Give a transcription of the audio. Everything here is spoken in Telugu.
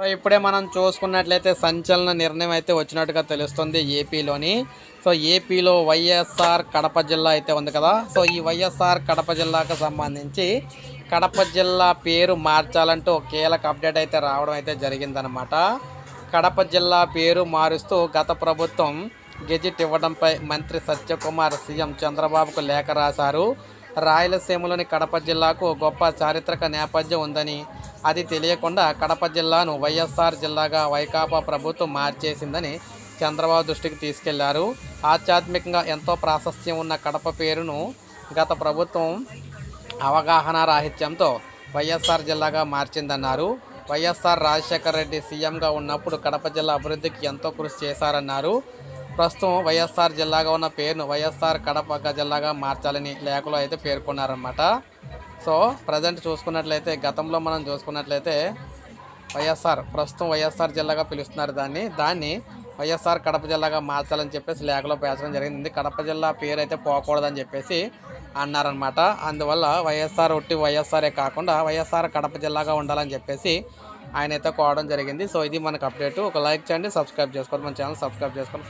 సో ఇప్పుడే మనం చూసుకున్నట్లయితే సంచలన నిర్ణయం అయితే వచ్చినట్టుగా తెలుస్తుంది ఏపీలోని. సో ఏపీలో వైఎస్ఆర్ కడప జిల్లా అయితే ఉంది కదా. సో ఈ వైఎస్ఆర్ కడప జిల్లాకు సంబంధించి కడప జిల్లా పేరు మార్చాలంటూ కీలక అప్డేట్ అయితే రావడం అయితే జరిగిందనమాట కడప జిల్లా పేరు మారుస్తూ గత ప్రభుత్వం గెజిట్ ఇవ్వడంపై మంత్రి సత్యకుమార్ సీఎం చంద్రబాబుకు లేఖ రాశారు. రాయలసీమలోని కడప జిల్లాకు గొప్ప చారిత్రక నేపథ్యం ఉందని అది తెలియకుండా కడప జిల్లాను వైఎస్ఆర్ జిల్లాగా వైకాపా ప్రభుత్వం మార్చేసిందని చంద్రబాబు దృష్టికి తీసుకెళ్ళారు. ఆధ్యాత్మికంగా ఎంతో ప్రాశస్త్యం ఉన్న కడప పేరును గత ప్రభుత్వం అవగాహన రాహిత్యంతో వైఎస్ఆర్ జిల్లాగా మార్చిందన్నారు. వైఎస్ఆర్ రాజశేఖర రెడ్డి సీఎంగా ఉన్నప్పుడు కడప జిల్లా అభివృద్ధికి ఎంతో కృషి చేశారన్నారు. ప్రస్తుతం వైఎస్ఆర్ జిల్లాగా ఉన్న పేరును వైఎస్ఆర్ కడప జిల్లాగా మార్చాలని లేఖలో అయితే పేర్కొన్నారనమాట సో ప్రజెంట్ చూసుకున్నట్లయితే గతంలో మనం చూసుకున్నట్లయితే వైఎస్ఆర్ ప్రస్తుతం వైఎస్ఆర్ జిల్లాగా పిలుస్తున్నారు దాన్ని. దాన్ని వైఎస్ఆర్ కడప జిల్లాగా మార్చాలని చెప్పేసి లేఖలో పేర్చడం జరిగింది. కడప జిల్లా పేరు అయితే పోకూడదని చెప్పేసి అన్నారనమాట అందువల్ల వైఎస్ఆర్ ఒట్టి వైఎస్ఆరే కాకుండా వైఎస్ఆర్ కడప జిల్లాగా ఉండాలని చెప్పేసి ఆయన అయితే కోవడం జరిగింది. సో ఇది మనకు అప్డేట్. ఒక లైక్ చేయండి సబ్స్క్రైబ్ చేసుకోండి. మన ఛానల్ సబ్స్క్రైబ్ చేసుకోండి.